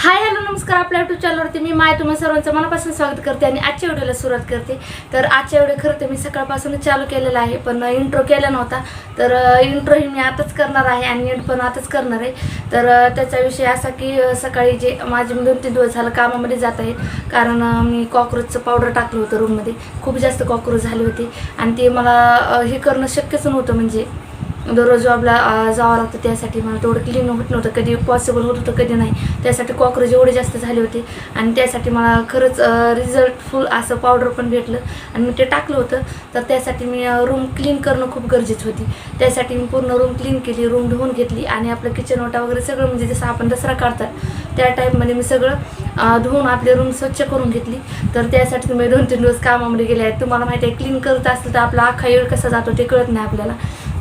Hi hello नमस्कार आपल्या YouTube चॅनलवरती मी माय तुम्हाला सर्वांचं मनापासून स्वागत करते आणि आजच्या व्हिडिओला सुरुवात करते. तर आजच्या व्हिडिओ खरं तर मी सकाळपासूनच चालू केलेला आहे पण इंट्रो केला नव्हता. तर इंट्रो ही मी आताच करणार आहे आणि एंड पण आताच करणार आहे. तर त्याचा विषय असा की सकाळी जे माझे दोन तीन दिवस झालं कामामध्ये जात आहे कारण मी कॉक्रोचचं पावडर टाकलं होतं रूममध्ये खूप जास्त कॉक्रोच झाले होते. आणि ते मला हे करणं शक्यच नव्हतं म्हणजे दररोज जॉबला जावं लागतं त्यासाठी. मला तेवढं क्लीन होत नव्हतं. कधी पॉसिबल होत होतं कधी नाही. त्यासाठी कॉक्रोच एवढे जास्त झाले होते. आणि त्यासाठी मला खरंच रिझल्टफुल असं पावडर पण भेटलं. आणि मी ते टाकलं होतं. तर त्यासाठी मी रूम क्लीन करणं खूप गरजेचं होती. त्यासाठी मी पूर्ण रूम क्लीन केली रूम धुवून घेतली. आणि आपलं किचन ओटा वगैरे सगळं म्हणजे जसं आपण दसरा काढतात त्या टाईपमध्ये मी सगळं धुवून आपली रूम स्वच्छ करून घेतली. तर त्यासाठी मी दोन तीन दिवस कामामध्ये गेले आहेत. तुम्हाला माहिती आहे क्लीन करत असेल तर आपला अख्खा वेळ कसा जातो ते कळत नाही आपल्याला.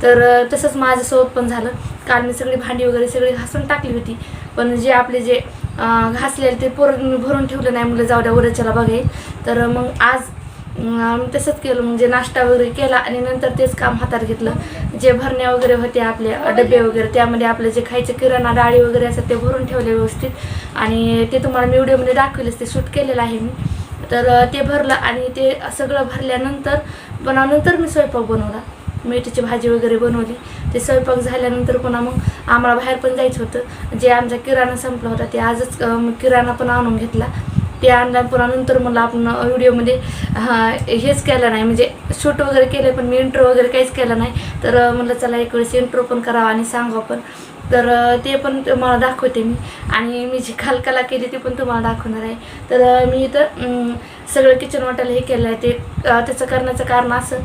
तर तसंच माझ्यासोबत पण झालं. काल मी सगळी भांडी वगैरे सगळी घासून टाकली होती. पण जे आपले जे घासलेले ते पोर मी भरून ठेवलं नाही मुलं जाऊ द्या उद्याच्याला बघाय. तर मग आज तसंच केलं. म्हणजे नाश्ता वगैरे केला आणि नंतर तेच काम हातात घेतलं. जे भरण्या वगैरे होते आपले डबे वगैरे त्यामध्ये आपलं जे खायचे किराणा डाळी वगैरे असतात ते भरून ठेवले व्यवस्थित. आणि ते तुम्हाला मी व्हिडिओमध्ये दाखवलेच ते शूट केलेलं आहे मी. तर ते भरलं आणि ते सगळं भरल्यानंतर पण नंतर मी स्वयंपाक बनवला. मेथीची भाजी वगैरे बनवली. ते स्वयंपाक झाल्यानंतर पुन्हा मग आम्हाला बाहेर पण जायचं होतं. जे आमचा किराणा संपला होता ते आजच किराणा पण आणून घेतला. ते आणला पुन्हा नंतर मला आपण व्हिडिओमध्ये हेच केलं नाही. म्हणजे शूट वगैरे केलं पण मी इंट्रो वगैरे काहीच केलं नाही. तर म्हटलं म्हणलं चला एक वेळेस इंट्रो पण करावा आणि सांगावं पण. तर ते पण तुम्हाला दाखवते मी. आणि मी जी खालकला केली ती पण तुम्हाला दाखवणार आहे. तर मी इथं सगळं किचन वाटायला हे केलं आहे ते त्याचं करण्याचं कारण असं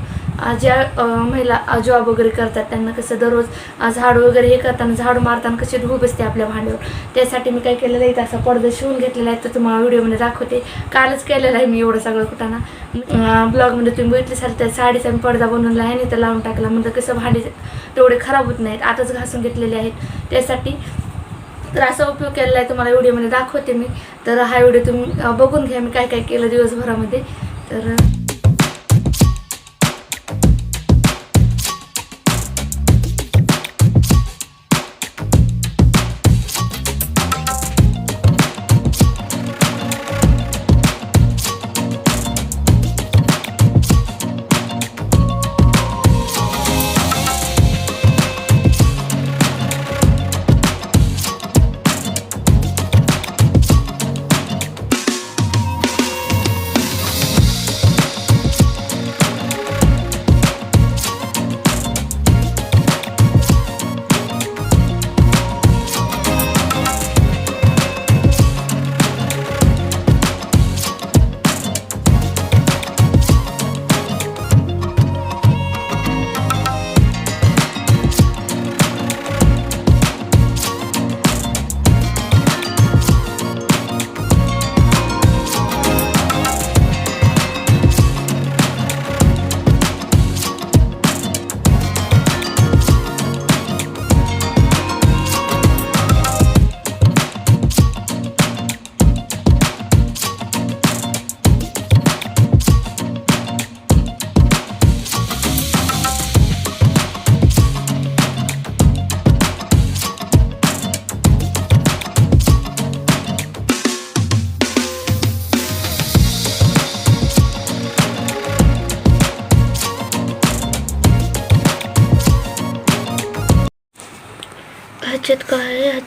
ज्या महिला जॉब वगैरे करतात त्यांना कसं दररोज अं, झाडू वगैरे हे करताना झाडू मारताना कशी धूळ बसते आपल्या भांड्यावर. त्यासाठी मी काय केलेलं आहे असा पडदा शिवून घेतलेला आहे तर तुम्हाला व्हिडिओमध्ये दाखवते. कालच केलेलं आहे मी एवढं सगळं कुठाना ब्लॉगमध्ये तुम्ही बघितले त्या साडीचा मी पडदा बनवला आहे आणि तर लावून टाकला. म्हणजे कसं भांडी तेवढे खराब होत नाहीत आताच घासून घेतलेले आहेत. त्यासाठी तर असा उपयोग केलेला आहे तुम्हाला व्हिडिओमध्ये दाखवते मी. तर हा व्हिडिओ तुम्ही बघून घ्या मी काय काय केलं दिवसभरामध्ये. तर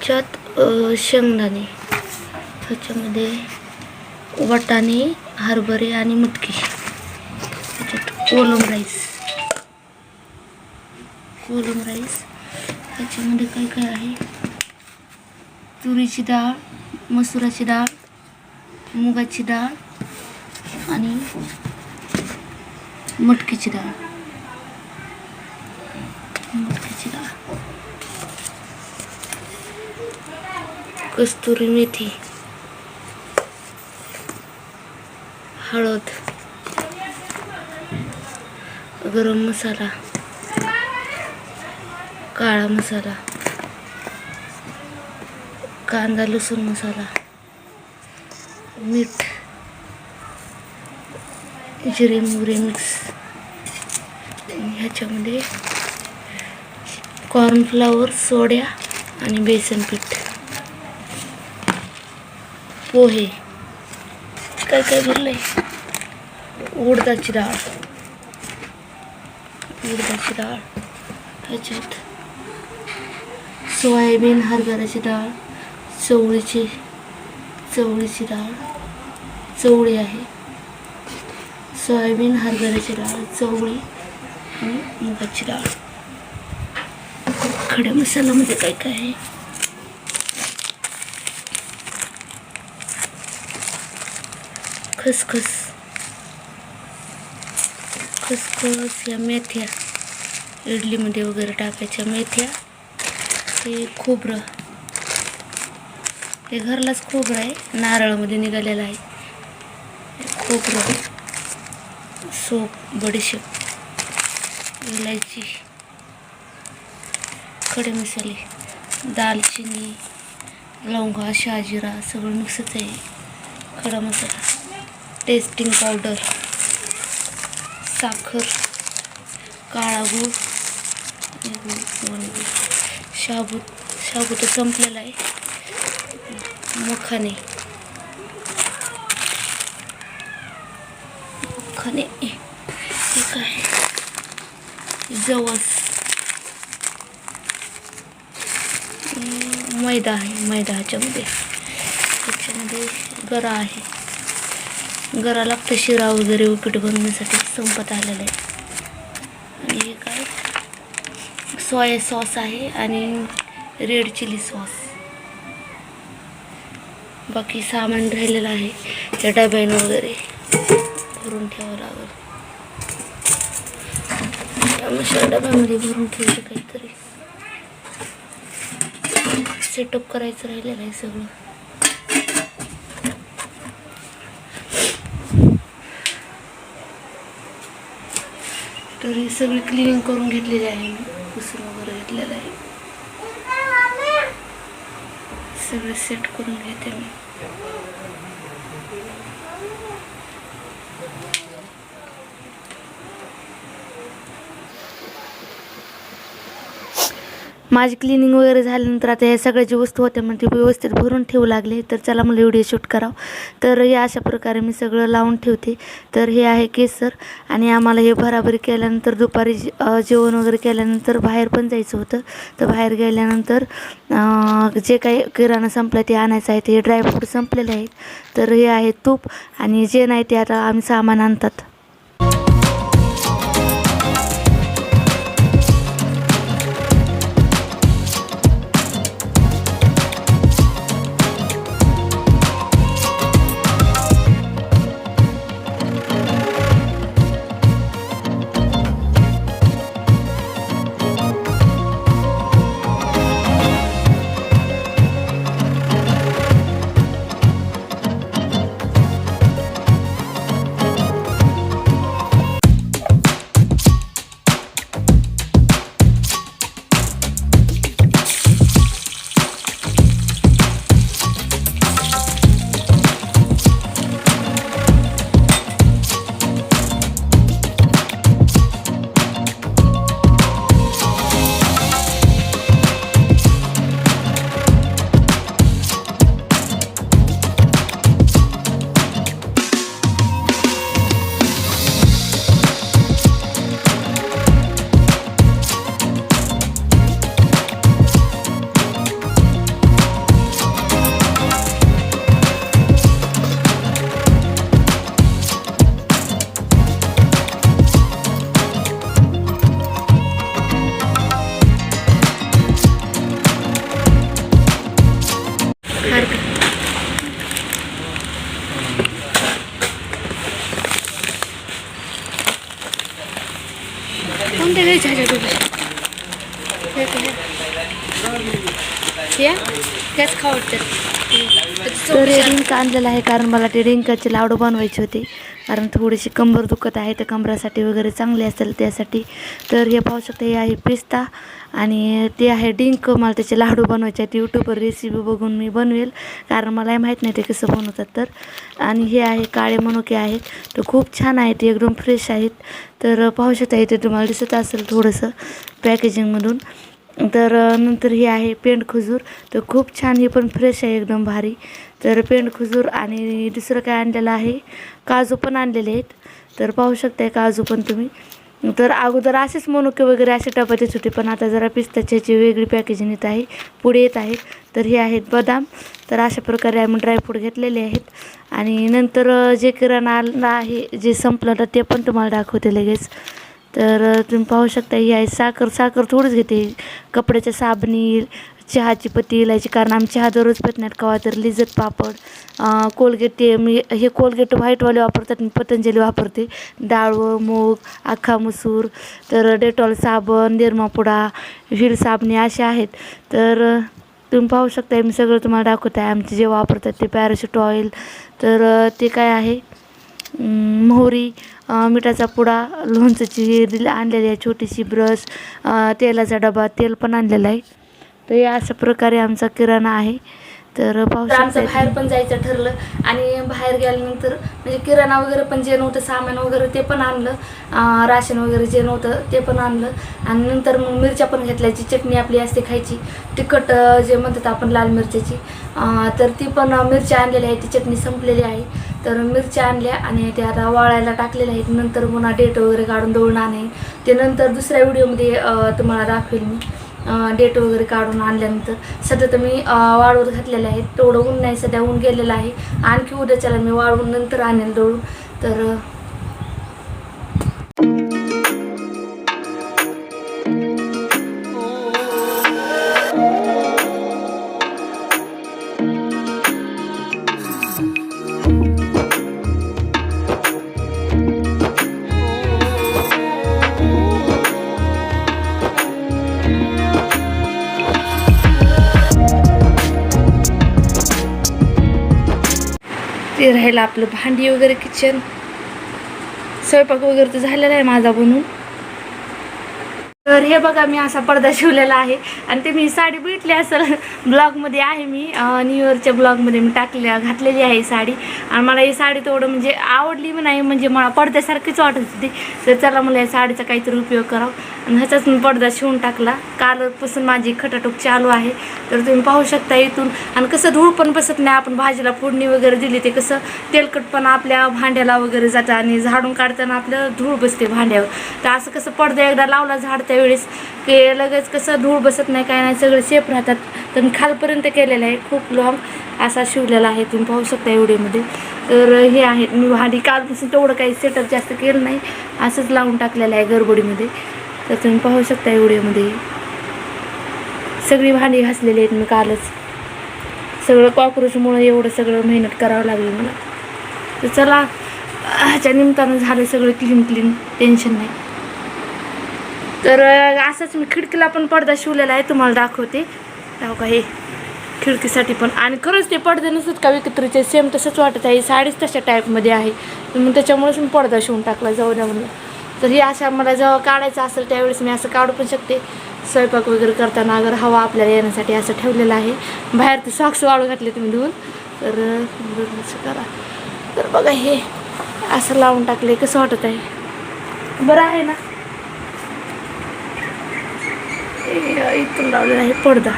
ह्याच्यात शेंगदाणे. ह्याच्यामध्ये वाटाणे हरभरे आणि मटकी. ह्याच्यात कोलम राईस. कोलम राईस. ह्याच्यामध्ये काय काय आहे? तुरीची डाळ मसुराची डाळ मुगाची डाळ आणि मटकीची डाळ मटकीची डाळ कस्तुरी मेथी. हळद. गरम मसाला. काळा मसाला. कांदा लसूण मसाला. मीठ. जिरे मोहरी मिक्स. ह्याच्यामध्ये कॉर्नफ्लावर सोड्या आणि बेसन पीठ. पोहे काय काय भरलंय उडदाची डाळ उडदाची डाळ ह्याच्यात सोयाबीन हरभऱ्याची डाळ चवळीची चवळीची डाळ चवळी आहे। सोयाबीन हरभऱ्याची डाळ चवळी आणि मुगाची डाळ खड्या मसाल्यामध्ये काय काय आहे खसखस खसखस या मेथ्या. इडलीमध्ये वगैरे टाकायच्या मेथ्या. हे खोबरं. हे घरलाच खोबरं आहे. नारळामध्ये निघालेलं आहे. खोबरं सोप बडीशेप इलायची खडे मसाले दालचिनी लवंगा शहाजिरा सगळं मिक्सच आहे. खडा मसाला. टेस्टिंग पावडर साखर काळा गूळ शाबू शाबूत शाबू तर संपलेला आहे. मखाने मखाने हे काय जवस मैदा आहे मैदा ह्याच्यामध्ये त्याच्यामध्ये गरा आहे. घराला लागतं शिरा वगैरे उपीट बनवण्यासाठी संपत आलेलं आहे. आणि हे काय? सोया सॉस आहे आणि रेड चिली सॉस. बाकी सामान राहिलेलं आहे त्या डब्यानं वगैरे भरून ठेवावं लागेल. डब्यामध्ये भरून ठेवले काहीतरी. सेटअप करायचं राहिलेलं आहे सगळं. तर ही सगळी क्लिनिंग करून घेतलेली आहे मी. पुसून वगैरे घेतलेलं आहे. सगळं सेट करून घेते मी. माझी क्लिनिंग वगैरे झाल्यानंतर आता ह्या सगळ्या जी वस्तू होत्या म्हणजे व्यवस्थित भरून ठेवू लागले. तर चला मला व्हिडिओ शूट करावं. तर हे अशा प्रकारे मी सगळं लावून ठेवते. तर हे आहे केसर आणि आम्हाला हे भराभरी केल्यानंतर दुपारी जे- जेवण वगैरे केल्यानंतर बाहेर पण जायचं होतं. तर बाहेर गेल्यानंतर जे काही किराणा संपला ते आणायचं आहे. ते ड्रायफ्रूट संपलेले आहेत. तर हे आहे तूप आणि जे नाही ते आता आम्ही सामान आणतात. कोणत्या घ्यायच्या ह्याच्या खावडतात तर आहे कारण मला ते रिंकाचे लाडू बनवायचे होते कारण थोडीशी कंबर दुखत आहे तर कंबरासाठी वगैरे चांगले असेल त्यासाठी तर हे पाहू शकता हे आहे पिस्ता आणि ते आहे डिंक मला त्याचे लाडू बनवायचे आहेत. यूट्यूबवर रेसिपी बघून मी बनवेल कारण मलाही माहीत नाही ते कसं बनवतात तर. आणि हे आहे काळे मनुके आहेत. तर खूप छान आहेत ते एकदम फ्रेश आहेत. तर पाहू शकता इथे तुम्हाला दिसत असेल थोडंसं पॅकेजिंगमधून तर नंतर हे आहे पेंट खजूर. तर खूप छान हे पण फ्रेश आहे एकदम भारी. तर पेंड खजूर आणि दुसरं काय आणलेलं आहे? काजू पण आणलेले आहेत. तर पाहू शकताय काजू पण तुम्ही. तर अगोदर असेच मनुके वगैरे असे टपात येत होते पण आता जरा पिस्ताच्याची वेगळी पॅकेजिंग येत आहे पुढे येत आहे तर हे आहेत बदाम. तर अशा प्रकारे आम्ही ड्रायफ्रूट घेतलेले आहेत. आणि नंतर जे किराणा आला आहे जे संपलं तर ते पण तुम्हाला दाखवते लगेच. तर तुम्ही पाहू शकता ही आहे साखर. साखर थोडीच घेते. कपड्याच्या साबणी चहाची पत्ती इलायची कारण आम्ही चहा दररोज पित नाहीत कवा तर लिजत पापड कोलगेट ते मी हे कोलगेट व्हाईटवाले वापरतात मी पतंजली वापरते. डाळ मूग अख्खा मसूर तर डेटॉल साबण निरमापुडा व्हील साबणे असे आहेत. तर तुम्ही पाहू शकता मी सगळं तुम्हाला दाखवत. आहे आमचे जे वापरतात ते पॅराशूट ऑइल. तर ते काय आहे? मोहरी मिठाचा पुडा लोणचं दिली आणलेली आहे छोटीशी ब्रश तेलाचा डबा तेल पण आणलेलं आहे. तर या अशा प्रकारे आमचा किराणा आहे. तर आमचं बाहेर पण जायचं ठरलं आणि बाहेर गेल्यानंतर म्हणजे किराणा वगैरे पण जे नव्हतं सामान वगैरे ते पण आणलं. राशन वगैरे जे नव्हतं ते पण आणलं. आणि नंतर मग मिरच्या पण घेतल्या जी चटणी आपली असते खायची. तिखट जे म्हणतात आपण लाल मिरच्याची. तर ती पण मिरच्या आणलेल्या आहे ती चटणी संपलेली आहे. तर मिरच्या आणल्या आणि त्या आता वाळायला टाकलेल्या आहेत. नंतर पुन्हा डेट वगैरे काढून दळून आणेन ते नंतर दुसऱ्या व्हिडिओमध्ये तुम्हाला दाखवेल मी. डेट वगैरे काढून आणल्यानंतर सध्या तर मी अं, घातलेले आहेत. तेवढं ऊन नाही सध्या ऊन गेलेलं आहे. आणखी उद्याच्याला मी वाळवून नंतर आणेल दळून. तर ते राहिलं आपलं भांडी वगैरे किचन स्वयंपाक वगैरे तर झालेला आहे माझा बनून. तर हे बघा मी असा पडदा शिवलेला आहे. आणि ते मी साडी बघितली असं ब्लॉगमध्ये आहे मी. न्यू इयरच्या ब्लॉगमध्ये मी टाकल्या घातलेली आहे ही साडी. आणि मला ही साडी तेवढं म्हणजे आवडली पण नाही म्हणजे मला पडद्यासारखीच वाटत होती. तर चला मला या साडीचा काहीतरी उपयोग करावा. आणि ह्याचाच मी पडदा शिवून टाकला. कालपासून माझी खटाटोक चालू आहे. तर तुम्ही पाहू शकता इथून. आणि कसं धूळ पण बसत नाही आपण भाजीला फोडणी वगैरे दिली ते कसं तेलकटपणा आपल्या भांड्याला वगैरे जातं आणि झाडून काढताना आपलं धूळ बसते भांड्यावर. तर असं कसं पडदा एकदा लावला झाड त्यावेळेस की लगेच कसं धूळ बसत नाही काय नाही सगळे सेफ राहतात. तर मी खालपर्यंत केलेलं आहे खूप लॉंग असा शिवलेला आहे तुम्ही पाहू शकता एवढेमध्ये. तर हे आहे मी भांडी कालपासून तेवढं काही सेटअप जास्त केलं नाही असंच लावून टाकलेलं आहे गडबडीमध्ये. तर तुम्ही पाहू शकता एवढेमध्ये. सगळी भांडी घासलेली आहेत मी कालच. सगळं कॉक्रोचमुळं एवढं सगळं मेहनत करावं लागली मला. तर चला ह्याच्या निमित्तानं झालं सगळं क्लीन क्लीन टेन्शन नाही. तर असंच मी खिडकीला पण पडदा शिवलेला आहे तुम्हाला दाखवते. हो का हे खिडकीसाठी पण. आणि खरंच ते पडदे नसत का विकत्रीचे? सेम तसंच वाटत आहे. साडीच तशा टाईपमध्ये आहे. मग त्याच्यामुळेच मी पडदा शिवून टाकला जाऊ द्या म्हणून. तर हे अशा मला जेव्हा काढायचं असेल त्यावेळेस मी असं काढू पण शकते. स्वयंपाक वगैरे करताना अगर हवा आपल्याला येण्यासाठी असं ठेवलेलं आहे. बाहेर ते सॉक्स वाळू घातले तुम्ही धुवून. तर असं करा. तर बघा हे असं लावून टाकले कसं वाटत आहे? बरं आहे ना? इथून लावलेला आहे पडदा.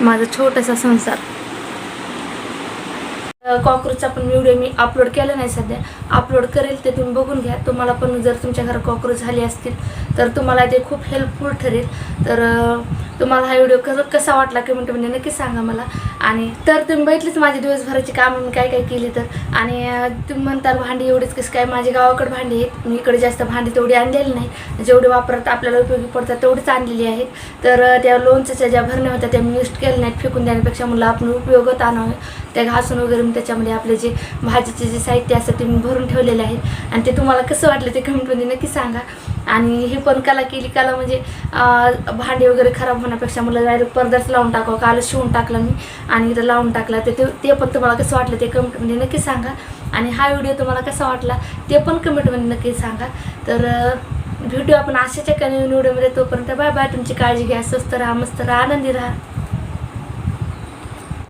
माझा छोटासा संसार. कॉक्रोचचा पण व्हिडिओ मी अपलोड केला नाही सध्या. अपलोड करेल ते तुम्ही बघून घ्या. तुम्हाला पण जर तुमच्या घरात कॉक्रोच झाले असतील तर तुम्हाला ते खूप हेल्पफुल ठरेल. तर तुम्हाला हा व्हिडिओ कसा कसा वाटला कमेंटमध्ये नक्की सांगा मला. आणि तर तुम्ही बघितलीच माझी दिवसभराची कामं मी काय काय केली तर. आणि तुम्ही म्हणताल भांडी एवढीच कसं काय माझ्या गावाकडे भांडी आहेत. मी इकडे जास्त भांडी तेवढी आणलेली नाही. जेवढे वापरत आपल्याला उपयोगी पडतात तेवढीच आणलेली आहेत. तर त्या लोणच्याच्या ज्या भरण्या होत्या त्या मी वेस्ट केल्या नाहीत फेकून देण्यापेक्षा मला आपण उपयोगात आणावं. त्या घासून वगैरे मी त्याच्यामध्ये आपले जे भाजीचे जे साहित्य असतं ते मी भरून ठेवलेले आहेत. आणि ते तुम्हाला कसं वाटलं ते कमेंटमध्ये नक्की सांगा. आणि हे पण कला केली कला म्हणजे भांडे वगैरे खराब होण्यापेक्षा मला डायरेक्ट पडदाच लावून टाकावं काल शिवून टाकलं मी आणि इथं लावून टाकला. ते ते- ते पण तुम्हाला कसं वाटलं ते कमेंटमध्ये नक्की सांगा. आणि हा व्हिडिओ तुम्हाला कसा वाटला ते पण कमेंटमध्ये नक्की सांगा. तर व्हिडिओ आपण अशाच्या कमी व्हिडिओमध्ये तोपर्यंत बाय बाय. तुमची काळजी घ्या स्वस्त राहा मस्त राहा आनंदी राहा.